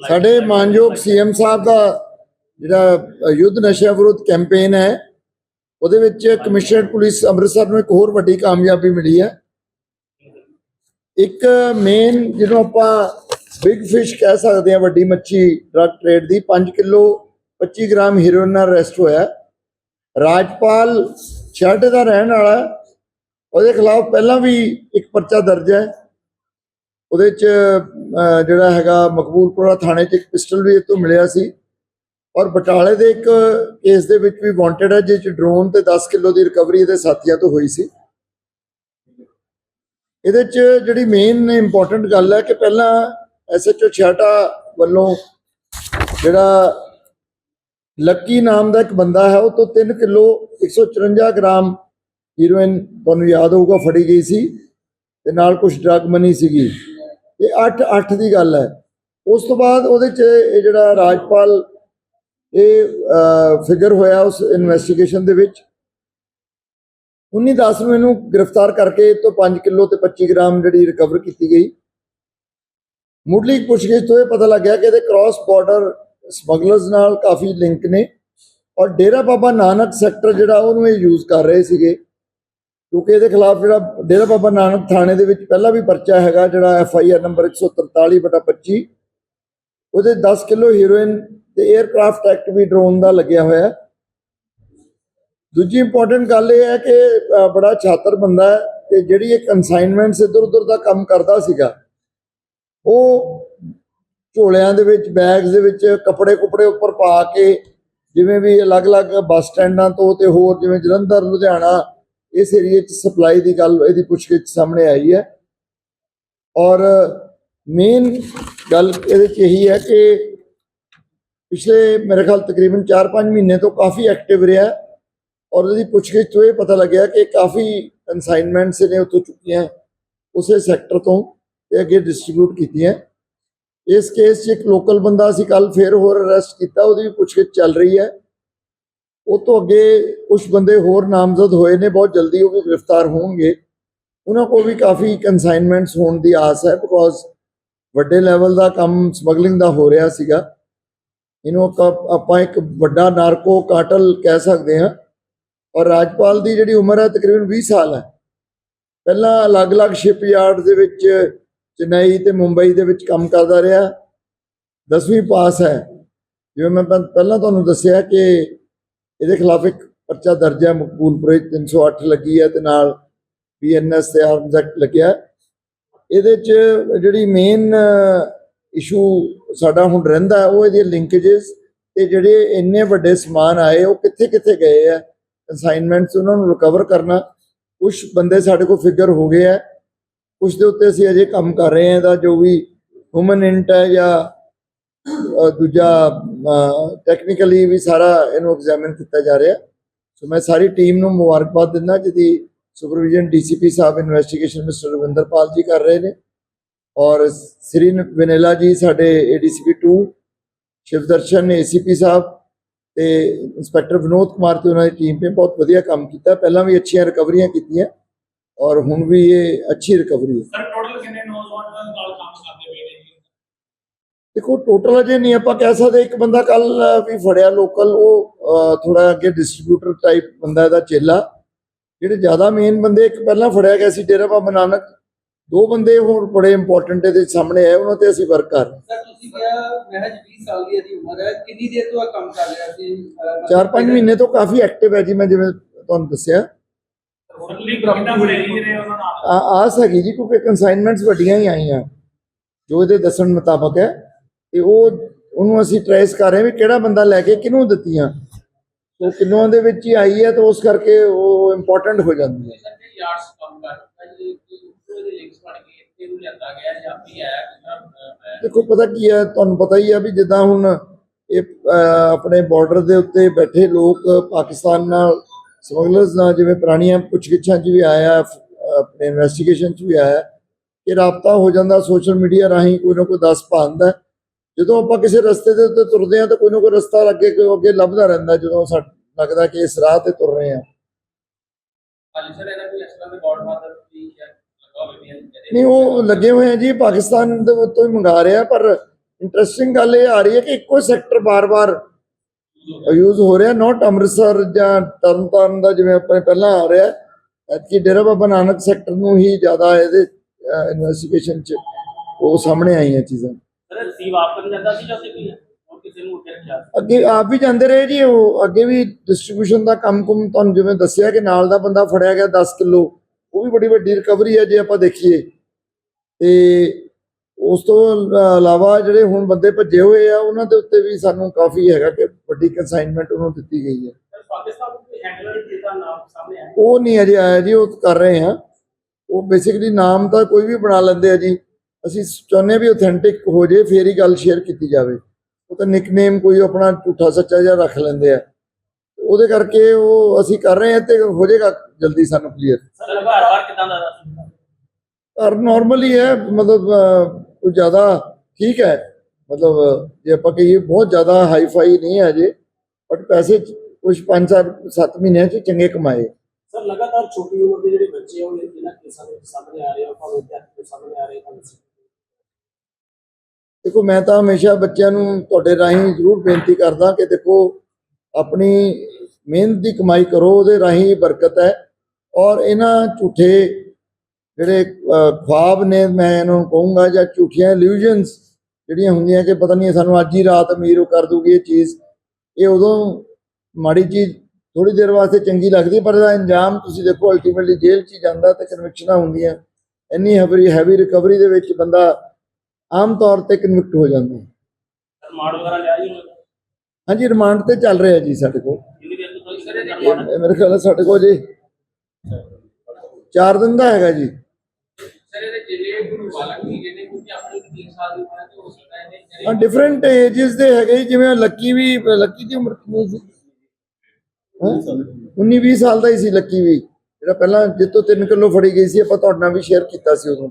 ਸਾਡੇ ਮਾਨਯੋਗ ਸੀਐਮ ਸਾਹਿਬ ਦਾ ਜਿਹੜਾ ਯੁੱਧ ਨਸ਼ਾ ਵਿਰੋਧ ਕੈਂਪੇਨ ਹੈ, ਉਹਦੇ ਵਿੱਚ ਕਮਿਸ਼ਨਰਡ ਪੁਲਿਸ ਅੰਮ੍ਰਿਤਸਰ ਨੂੰ ਇੱਕ ਹੋਰ ਵੱਡੀ ਕਾਮਯਾਬੀ ਮਿਲੀ ਹੈ। ਇੱਕ ਮੇਨ ਜਿਹਨੂੰ ਆਪਾਂ ਬਿਗ ਫਿਸ਼ ਕਹਿ ਸਕਦੇ ਹਾਂ, ਵੱਡੀ ਮੱਛੀ ਡਰਗ ਟ੍ਰੇਡ ਦੀ 5 ਕਿਲੋ 25 ਗ੍ਰਾਮ ਹੀਰੋਇਨ ਨਾਲ ਅਰੈਸਟ ਹੋਇਆ ਰਾਜਪਾਲ ਛਾਟੇ ਦਾ ਰਹਿਣ ਵਾਲਾ ਉਹਦੇ ਖਿਲਾਫ ਪਹਿਲਾਂ ਵੀ ਇੱਕ ਪਰਚਾ ਦਰਜ ਹੈ। ਉਹਦੇ ਚ ਜਿਹੜਾ ਹੈਗਾ ਮਕਬੂਲਪੁਰਾ ਥਾਣੇ 'ਚ ਇੱਕ ਪਿਸਟਲ ਵੀ ਇਹ ਤੋਂ ਮਿਲਿਆ ਸੀ। ਔਰ ਬਟਾਲੇ ਦੇ ਇੱਕ ਕੇਸ ਦੇ ਵਿੱਚ ਵੀ ਵਾਂਟਡ ਹੈ ਜਿਸ 'ਚ ਡਰੋਨ ਤੇ 10 ਕਿਲੋ ਦੀ ਰਿਕਵਰੀ ਇਹਦੇ ਸਾਥੀਆਂ ਤੋਂ ਹੋਈ ਸੀ। ਇਹਦੇ 'ਚ ਜਿਹੜੀ ਮੇਨ ਇੰਪੋਰਟੈਂਟ ਗੱਲ ਹੈ ਕਿ ਪਹਿਲਾਂ ਐਸਐਚਓ ਛਾਟਾ ਵੱਲੋਂ ਜਿਹੜਾ ਲੱਕੀ ਨਾਮ ਦਾ ਇੱਕ ਬੰਦਾ ਹੈ, ਉਹ ਤੋਂ 3 ਕਿਲੋ 154 ਗ੍ਰਾਮ ਹੀਰੋਇਨ ਤੁਹਾਨੂੰ ਯਾਦ ਹੋਊਗਾ, ਫੜੀ ਗਈ ਸੀ। ਤੇ ਨਾਲ ਕੁਝ ਡਰਗ ਮਨੀ ਸੀਗੀ। ਇਹ 8 8 ਦੀ ਗੱਲ ਹੈ। ਉਸ ਤੋਂ ਬਾਅਦ ਉਹਦੇ ਚ ਇਹ ਜਿਹੜਾ ਰਾਜਪਾਲ, ਇਹ ਫਿਗਰ ਹੋਇਆ ਉਸ ਇਨਵੈਸਟੀਗੇਸ਼ਨ ਦੇ ਵਿੱਚ। 19 10 ਨੂੰ ਇਹਨੂੰ ਗ੍ਰਿਫਤਾਰ ਕਰਕੇ ਇਹ ਤੋਂ 5 ਕਿਲੋ ਤੇ 25 ਗ੍ਰਾਮ ਜਿਹੜੀ ਰਿਕਵਰ ਕੀਤੀ ਗਈ। ਮੁੱਢਲੀ ਪੁੱਛਗਿੱਛ ਤੋਂ ਇਹ ਪਤਾ ਲੱਗਿਆ ਕਿ ਇਹਦੇ ਕ੍ਰਾਸ ਬਾਰਡਰ ਸਮਗਲਰਸ ਨਾਲ ਕਾਫੀ ਲਿੰਕ ਨੇ। ਔਰ ਡੇਰਾ ਬਾਬਾ ਨਾਨਕ ਸੈਕਟਰ ਜਿਹੜਾ ਉਹਨੂੰ ਇਹ ਯੂਜ਼ ਕਰ ਰਹੇ ਸੀਗੇ। ਕਿਉਂਕਿ ਇਹਦੇ ਖਿਲਾਫ ਜਿਹੜਾ ਡੇਰਾ ਬਾਬਾ ਨਾਨਕ ਥਾਣੇ ਦੇ ਵਿੱਚ ਪਹਿਲਾਂ ਵੀ ਪਰਚਾ ਹੈਗਾ, ਜਿਹੜਾ ਐਫ ਆਈ ਆਰ ਨੰਬਰ 143 ਬਟਾ 25 ਉਹਦੇ 10 ਕਿਲੋ ਹੀਰੋਇਨ ਤੇ 에ਅਰਕ੍ਰਾਫਟ ਐਕਟ ਵੀ ਡਰੋਨ ਦਾ ਲੱਗਿਆ ਹੋਇਆ ਦੂਜੀ ਇੰਪੋਰਟੈਂਟ ਗੱਲ ਇਹ ਹੈ ਕਿ ਬੜਾ ਛਾਤਰ ਬੰਦਾ ਹੈ ਤੇ ਜਿਹੜੀ ਇਹ ਕਨਸਾਈਨਮੈਂਟਸ ਇੱਧਰ ਉੱਧਰ ਦਾ ਕੰਮ ਕਰਦਾ ਸੀਗਾ, ਉਹ ਝੋਲਿਆਂ ਦੇ ਵਿੱਚ ਬੈਗਸ ਦੇ ਵਿੱਚ ਕੱਪੜੇ ਕੁਪੜੇ ਉੱਪਰ ਪਾ ਕੇ, ਜਿਵੇਂ ਵੀ ਅਲੱਗ-ਅਲੱਗ ਬੱਸ ਸਟੈਂਡਾਂ ਤੋਂ ਤੇ ਹੋਰ ਜਿਵੇਂ ਜਲੰਧਰ, ਲੁਧਿਆਣਾ ਇਸ ਏਰੀਏ 'ਚ ਸਪਲਾਈ ਦੀ ਗੱਲ, ਇਹਦੀ ਪੁੱਛਗਿੱਛ ਸਾਹਮਣੇ ਆਈ ਹੈ। ਔਰ ਮੇਨ ਗੱਲ ਇਹਦੇ 'ਚ ਇਹੀ ਹੈ ਕਿ ਪਿਛਲੇ ਮੇਰੇ ਖਿਆਲ ਤਕਰੀਬਨ 4-5 ਮਹੀਨੇ ਤੋਂ ਕਾਫੀ ਐਕਟਿਵ ਰਿਹਾ ਔਰ ਉਹਦੀ ਪੁੱਛਗਿੱਛ ਤੋਂ ਇਹ ਪਤਾ ਲੱਗਿਆ ਕਿ ਕਾਫੀ ਕਨਸਾਈਨਮੈਂਟਸ ਨੇ ਉੱਥੋਂ ਚੁੱਕੀਆਂ ਉਸੇ ਸੈਕਟਰ ਤੋਂ ਤੇ ਅੱਗੇ ਡਿਸਟ੍ਰੀਬਿਊਟ ਕੀਤੀਆਂ। ਇਸ ਕੇਸ 'ਚ ਇੱਕ ਲੋਕਲ ਬੰਦਾ ਸੀ ਕੱਲ ਫੇਰ ਹੋਰ ਅਰੈਸਟ ਕੀਤਾ, ਉਹਦੀ ਵੀ ਪੁੱਛਗਿੱਛ ਚੱਲ ਰਹੀ ਹੈ। ਉਹ ਤੋਂ ਅੱਗੇ ਕੁਝ ਬੰਦੇ ਹੋਰ ਨਾਮਜ਼ਦ ਹੋਏ ਨੇ, ਬਹੁਤ ਜਲਦੀ ਉਹ ਵੀ ਗ੍ਰਿਫਤਾਰ ਹੋਣਗੇ। ਉਹਨਾਂ ਕੋਲ ਵੀ ਕਾਫੀ ਕਨਸਾਈਨਮੈਂਟਸ ਹੋਣ ਦੀ ਆਸ ਹੈ ਬਿਕੋਜ਼ ਵੱਡੇ ਲੈਵਲ ਦਾ ਕੰਮ ਸਮਗਲਿੰਗ ਦਾ ਹੋ ਰਿਹਾ ਸੀਗਾ। ਇਹਨੂੰ ਆਪਾਂ- ਆਪਾਂ ਇੱਕ ਵੱਡਾ ਨਾਰਕੋ ਕਾਟਲ ਕਹਿ ਸਕਦੇ ਹਾਂ। ਔਰ ਰਾਜਪਾਲ ਦੀ ਜਿਹੜੀ ਉਮਰ ਹੈ ਤਕਰੀਬਨ 20 ਸਾਲ ਹੈ। ਪਹਿਲਾਂ ਅਲੱਗ-ਅਲੱਗ ਸ਼ਿਪਯਾਰਡ ਦੇ ਵਿੱਚ ਚੇਨਈ ਤੇ ਮੁੰਬਈ ਦੇ ਵਿੱਚ ਕੰਮ ਕਰਦਾ ਰਿਹਾ। 10ਵੀਂ ਪਾਸ ਹੈ। ਜਿਵੇਂ ਮੈਂ ਪਹਿਲਾਂ ਤੁਹਾਨੂੰ ਦੱਸਿਆ ਕਿ ਇਹਦੇ ਖਿਲਾਫ ਇੱਕ ਪਰਚਾ ਦਰਜ ਹੈ, ਮਕਬੂਲਪੁਰੇ 'ਚ 308 ਲੱਗੀ ਹੈ ਤੇ ਨਾਲ ਬੀਐਨਐਸ ਤੇ ਆਰਮਸ ਐਕਟ ਲੱਗਿਆ ਇਹਦੇ 'ਚ ਜਿਹੜੀ ਮੇਨ ਇਸ਼ੂ ਸਾਡਾ ਹੁਣ ਰਹਿੰਦਾ ਉਹ ਇਹਦੀਆਂ ਲਿੰਕੇजेस ਤੇ ਜਿਹੜੇ ਇੰਨੇ ਵੱਡੇ ਸਮਾਨ ਆਏ, ਉਹ ਕਿੱਥੇ ਕਿੱਥੇ ਗਏ ਆ ਅਸਾਈਨਮੈਂਟਸ ਉਹਨਾਂ ਨੂੰ ਰਿਕਵਰ ਕਰਨਾ ਕੁਝ ਬੰਦੇ ਸਾਡੇ ਕੋਲ ਫਿਗਰ ਹੋ ਗਏ ਆ ਕੁਝ ਦੇ ਉੱਤੇ ਅਸੀਂ ਅਜੇ ਕੰਮ ਕਰ ਰਹੇ ਹਾਂ ਦਾ ਜੋ ਵੀ ਹਿਊਮਨ ਇੰਟ ਹੈ ਜਾਂ ਦੂਜਾ ਟੈਕਨੀਕਲੀ ਵੀ ਸਾਰਾ ਇਹਨੂੰ ਐਗਜ਼ਾਮਿਨ ਕੀਤਾ ਜਾ ਰਿਹਾ। ਸੋ ਮੈਂ ਸਾਰੀ ਟੀਮ ਨੂੰ ਮੁਬਾਰਕਬਾਦ ਦਿੰਦਾ, ਜਿਹਦੀ ਸੁਪਰਵਿਜ਼ਨ ਡੀਸੀਪੀ ਸਾਹਿਬ ਇਨਵੈਸਟੀਗੇਸ਼ਨ ਮਿਸਟਰ ਰਵਿੰਦਰਪਾਲ ਜੀ ਕਰ ਰਹੇ ਨੇ। ਔਰ ਸ੍ਰੀ ਵੈਨੇਲਾ ਜੀ ਸਾਡੇ ਏਡੀਸੀਪੀ 2 ਸ਼ਿਵਦਰਸ਼ਨ ਏਸੀਪੀ ਸਾਹਿਬ ਤੇ ਇੰਸਪੈਕਟਰ ਵਿਨੋਦ ਕੁਮਾਰ ਤੇ ਉਹਨਾਂ ਦੀ ਟੀਮ ਨੇ ਬਹੁਤ ਵਧੀਆ ਕੰਮ ਕੀਤਾ। ਪਹਿਲਾਂ ਵੀ ਅੱਛੀਆਂ ਰਿਕਵਰੀਆਂ ਕੀਤੀਆਂ, ਔਰ ਹੁਣ ਵੀ ਇਹ ਅੱਛੀ ਰਿਕਵਰੀ ਹੈ। ਦੇਖੋ ਟੋਟਲ ਅਜੇ ਨਹੀਂ ਆਪਾਂ ਕਹਿ ਸਕਦੇ ਇੱਕ ਬੰਦਾ ਕੱਲ ਵੀ ਫੜਿਆ ਲੋਕਲ ਉਹ ਥੋੜਾ ਅੱਗੇ ਡਿਸਟ੍ਰੀਬਿਊਟਰ ਟਾਈਪ ਬੰਦਾ ਇਹਦਾ ਚੇਲਾ। ਜਿਹੜੇ ਜ਼ਿਆਦਾ ਮੇਨ ਬੰਦੇ ਇੱਕ ਪਹਿਲਾਂ ਫੜਿਆ ਗਿਆ ਸੀ ਡੇਰਾ ਬਾਬਾ ਨਾਨਕ। ਦੋ ਬੰਦੇ ਹੋਰ ਬੜੇ ਇੰਪੋਰਟੈਂਟ ਇਹਦੇ ਸਾਹਮਣੇ ਆਏ ਉਹਨਾਂ ਤੇ ਅਸੀਂ ਵਰਕ ਕਰ ਰਹੇ ਸਰ ਤੁਸੀਂ ਕਿਹਾ ਮਹਿਜ 20 ਸਾਲ ਦੀ ਇਹਦੀ ਉਮਰ ਹੈ। ਕਿੰਨੀ ਦੇਰ ਤੋਂ ਇਹ ਕੰਮ ਕਰ ਰਿਹਾ ਸੀ? ਚਾਰ ਪੰਜ ਮਹੀਨੇ ਤੋਂ ਕਾਫੀ ਐਕਟਿਵ ਹੈ ਜੀ ਮੈਂ ਜਿਵੇਂ ਤੁਹਾਨੂੰ ਦੱਸਿਆ। ਆ ਆਸ ਹੈਗੀ ਜੀ ਕਿਉਂਕਿ ਕਨਸਾਈਨਮੈਂਟਸ ਵੱਡੀਆਂ ਹੀ ਆਈਆਂ। ਜੋ ਇਹਦੇ ਦੱਸਣ ਮੁਤਾਬਕ ਹੈ। ਤੇ ਉਹ ਉਹਨੂੰ ਅਸੀਂ ਟ੍ਰੇਸ ਕਰ ਰਹੇ ਵੀ ਕਿਹੜਾ ਬੰਦਾ ਲੈ ਕੇ ਕਿਹਨੂੰ ਦਿੱਤੀਆਂ। ਉਹ ਕਿੰਨੋਂ ਦੇ ਵਿੱਚ ਹੀ ਆਈ ਹੈ ਤਾਂ ਉਸ ਕਰਕੇ ਉਹ ਇੰਪੋਰਟੈਂਟ ਹੋ ਜਾਂਦੀ ਹੈ। ਸਰ ਜੀ ਯਾਰਡਸ ਕੰਮ ਕਰਦਾ ਜੀ ਉਹਦੇ ਲਿੰਕਸ ਬਣ ਗਏ ਇੱਥੇ ਨੂੰ ਲਿਆਂਦਾ ਗਿਆ ਜਾਂ ਵੀ ਹੈ ਜਿਸ ਤਰ੍ਹਾਂ ਅਹ, ਦੇਖੋ ਪਤਾ ਕੀ ਹੈ ਤੁਹਾਨੂੰ ਪਤਾ ਹੀ ਹੈ ਵੀ ਜਿੱਦਾਂ ਹੁਣ ਇਹ ਆਪਣੇ ਬਾਰਡਰ ਦੇ ਉੱਤੇ ਬੈਠੇ ਲੋਕ ਪਾਕਿਸਤਾਨ ਨਾਲ ਸਮਗਲਰਸ ਨਾਲ ਜਿਵੇਂ ਪੁਰਾਣੀਆਂ ਪੁੱਛਗਿੱਛਾਂ 'ਚ ਵੀ ਆਇਆ ਆਪਣੇ ਇਨਵੈਸਟੀਗੇਸ਼ਨ 'ਚ ਵੀ ਆਇਆ ਕਿ ਰਾਬਤਾ ਹੋ ਜਾਂਦਾ ਸੋਸ਼ਲ ਮੀਡੀਆ ਰਾਹੀਂ ਕੋਈ ਨਾ ਕੋਈ ਦੱਸ ਪਾਉਂਦਾ ਜਦੋਂ ਆਪਾਂ ਕਿਸੇ ਰਸਤੇ ਦੇ ਉੱਤੇ ਤੁਰਦੇ ਆ ਤਾਂ ਕੋਈ ਨਾ ਕੋਈ ਰਸਤਾ ਅੱਗੇ ਅੱਗੇ ਲੱਭਦਾ ਰਹਿੰਦਾ ਜਦੋਂ ਸਾਨੂੰ ਲੱਗਦਾ ਕਿ ਇਸ ਰਾਹ ਤੇ ਤੁਰ ਰਹੇ ਆ ਨਹੀਂ ਉਹ ਲੱਗੇ ਹੋਏ ਆ ਜੀ ਪਾਕਿਸਤਾਨ ਦੇ ਉੱਤੋਂ ਹੀ ਮੰਗਾ ਰਿਹਾ ਪਰ ਇੰਟਰਸਟਿੰਗ ਗੱਲ ਇਹ ਆ ਰਹੀ ਹੈ ਕਿ ਇੱਕੋ ਸੈਕਟਰ ਬਾਰ-ਬਾਰ ਯੂਜ਼ ਹੋ ਰਿਹਾ ਨਾਟ ਅੰਮ੍ਰਿਤਸਰ ਜਾਂ ਤਰਨਤਾਰਨ ਦਾ ਜਿਵੇਂ ਆਪਣੇ ਪਹਿਲਾਂ ਆ ਰਿਹਾ ਐਤਕੀ ਡੇਰਾ ਬਾਬਾ ਨਾਨਕ ਸੈਕਟਰ ਨੂੰ ਹੀ ਜ਼ਿਆਦਾ ਇਹਦੇ ਇਨਵੈਸਟੀਗੇਸ਼ਨ 'ਚ ਉਹ ਸਾਹਮਣੇ ਆਈਆਂ ਚੀਜ਼ਾਂ। ਸਰ ਰਸੀਵ ਆਪ ਕਰਨ ਜਾਂਦਾ ਸੀ ਜਾਂ ਸਿੱਧੀ ਹੋਰ ਕਿਸੇ ਨੂੰ ਉੱਤੇ ਰੱਖਿਆ ਸੀ? ਅੱਗੇ ਆਪ ਵੀ ਜਾਂਦੇ ਰਹੇ ਜੀ ਉਹ ਅੱਗੇ ਵੀ ਡਿਸਟ੍ਰੀਬਿਊਸ਼ਨ ਦਾ ਕੰਮ ਕੁਮ ਤੁਹਾਨੂੰ ਜਿਵੇਂ ਦੱਸਿਆ ਕਿ ਨਾਲ ਦਾ ਬੰਦਾ ਫੜਿਆ ਗਿਆ 10 ਕਿਲੋ ਉਹ ਵੀ ਬੜੀ ਵੱਡੀ ਰਿਕਵਰੀ ਹੈ ਜੇ ਆਪਾਂ ਦੇਖੀਏ। ਤੇ ਉਸ ਤੋਂ ਇਲਾਵਾ ਜਿਹੜੇ ਹੁਣ ਬੰਦੇ ਭੱਜੇ ਹੋਏ ਆ ਉਹਨਾਂ ਦੇ ਉੱਤੇ ਵੀ ਸਾਨੂੰ ਕਾਫੀ ਹੈਗਾ ਕਿ ਵੱਡੀ ਕੰਸਾਈਨਮੈਂਟ ਉਹਨੂੰ ਦਿੱਤੀ ਗਈ ਹੈ। ਉਹ ਨਹੀਂ ਅਜੇ ਆਇਆ ਜੀ ਉਹ ਕਰ ਰਹੇ ਆ। ਉਹ ਬੇਸਿਕਲੀ ਨਾਮ ਤਾਂ ਕੋਈ ਵੀ ਬਣਾ ਲੈਂਦੇ ਆ ਜੀ। ਅਸੀਂ ਚਾਹੁੰਦੇ ਹਾਂ ਵੀ ਆਥੈਂਟਿਕ ਹੋ ਜੇ ਫੇਰ ਹੀ ਗੱਲ ਸ਼ੇਅਰ ਕੀਤੀ ਜਾਵੇ। ਉਹ ਤਾਂ ਨਿਕਨੇਮ ਕੋਈ ਆਪਣਾ ਝੂਠਾ ਸੱਚਾ ਜਿਹਾ ਰੱਖ ਲੈਂਦੇ ਆ। ਉਹਦੇ ਕਰਕੇ ਉਹ ਅਸੀਂ ਕਰ ਰਹੇ ਹਾਂ ਤੇ ਹੋ ਜਾਏਗਾ ਜਲਦੀ ਸਾਨੂੰ ਕਲੀਅਰ ਸਰ ਘਰ-ਬਾਰ ਕਿਦਾਂ ਦਾ ਸੀ? ਔਰ ਨਾਰਮਲੀ ਹੈ ਮਤਲਬ ਕੋਈ ਜ਼ਿਆਦਾ ਠੀਕ ਹੈ। ਮਤਲਬ ਜੇ ਆਪਾਂ ਕਹੀਏ ਬਹੁਤ ਜ਼ਿਆਦਾ ਹਾਈ ਫਾਈ ਨਹੀਂ ਹੈ ਜੇ ਬਟ ਪੈਸੇ ਕੁਝ 5 4 7 ਮਹੀਨਿਆਂ ਚ ਚੰਗੇ ਕਮਾਏ। ਸਰ ਲਗਾਤਾਰ ਛੋਟੀ ਉਮਰ ਦੇ ਜਿਹੜੇ ਬੱਚੇ ਆ ਉਹ ਇਹਨਾਂ ਕੇਸਾਂ ਦੇ ਸਾਹਮਣੇ ਆ ਰਹੇ ਆ ਭਾਵੇਂ ਵਿਦਿਆਰਥੀ ਦੇ ਸਾਹਮਣੇ ਆ ਰਹੇ ਹਨ ਦੇਖੋ ਮੈਂ ਤਾਂ ਹਮੇਸ਼ਾ ਬੱਚਿਆਂ ਨੂੰ ਤੁਹਾਡੇ ਰਾਹੀਂ ਜ਼ਰੂਰ ਬੇਨਤੀ ਕਰਦਾ ਕਿ ਦੇਖੋ ਆਪਣੀ ਮਿਹਨਤ ਦੀ ਕਮਾਈ ਕਰੋ ਉਹਦੇ ਰਾਹੀਂ ਬਰਕਤ ਹੈ। ਔਰ ਇਹਨਾਂ ਝੂਠੇ ਜਿਹੜੇ ਅਹ, ਖੁਆਬ ਨੇ ਮੈਂ ਇਹਨਾਂ ਨੂੰ ਕਹੂੰਗਾ ਜਾਂ ਝੂਠੀਆਂ ਇਲੂਜਨਸ ਜਿਹੜੀਆਂ ਹੁੰਦੀਆਂ ਕਿ ਪਤਾ ਨਹੀਂ ਸਾਨੂੰ ਅੱਜ ਹੀ ਰਾਤ ਅਮੀਰ ਉਹ ਕਰ ਦੂਗੀ ਇਹ ਚੀਜ਼ ਇਹ ਉਦੋਂ ਮਾੜੀ ਚੀਜ਼ ਥੋੜੀ ਦੇਰ ਵਾਸਤੇ ਚੰਗੀ ਲੱਗਦੀ ਪਰ ਇਹਦਾ ਇੰਜਾਮ ਤੁਸੀਂ ਦੇਖੋ ਅਲਟੀਮੇਟਲੀ ਜੇਲ੍ਹ 'ਚ ਹੀ ਜਾਂਦਾ ਤੇ ਕਨਵਿਕਸ਼ਨਾਂ ਹੁੰਦੀਆਂ। ਇੰਨੀ ਹੈਵੀ ਰਿਕਵਰੀ ਦੇ ਵਿੱਚ ਬੰਦਾ ਆਮ ਤੌਰ ਤੇ ਕਨਵਿਕਟ ਹੋ ਜਾਂਦਾ ਹੈ। ਸਰ ਮਾੜ ਵਗੈਰਾ ਲਿਆ ਜੀ ਉਹਨੇ? ਹਾਂਜੀ ਰਿਮਾਂਡ ਤੇ ਚੱਲ ਰਿਹਾ ਜੀ ਸਾਡੇ ਕੋਲ। ਕਿੰਨੀ ਦੇਰ ਤੋਂ ਇਹ- ਮੇਰੇ ਖਿਆਲ ਨਾਲ ਸਾਡੇ ਕੋਲ ਜੀ। 4 ਦਿਨ ਦਾ ਹੈਗਾ ਜੀ। ਸਰ ਇਹਦੇ ਜਿਹੜੇ ਕੋਈ ਬਾਲਕ ਵੀ ਜਿਹੜੇ ਕੋਈ ਆਪਣੇ 3 ਸਾਲ ਦੀ ਉਮਰ ਹੈ ਤੇ ਹੋ ਸਕਦਾ ਹੈ ਹਾਂ ਇਹਦੇ ਡਿਫਰੈਂਟ ਏਜਸ ਦੇ ਹੈਗੇ ਜੀ, ਜਿਵੇਂ ਲੱਕੀ ਵੀ ਲੱਕੀ ਦੀ ਉਮਰ ਕਿੰਨੀ ਸੀ? 19 20 ਸਾਲ ਦਾ ਹੀ ਸੀ ਲੱਕੀ ਵੀ। ਜਿਹੜਾ ਪਹਿਲਾਂ ਜਿੱਤੋਂ 3 ਕਿਲੋ ਫੜੀ ਗਈ ਸੀ ਆਪਾਂ ਤੁਹਾਡੇ ਨਾਲ ਵੀ ਸ਼ੇਅਰ ਕੀਤਾ ਸੀ ਉਦੋਂ।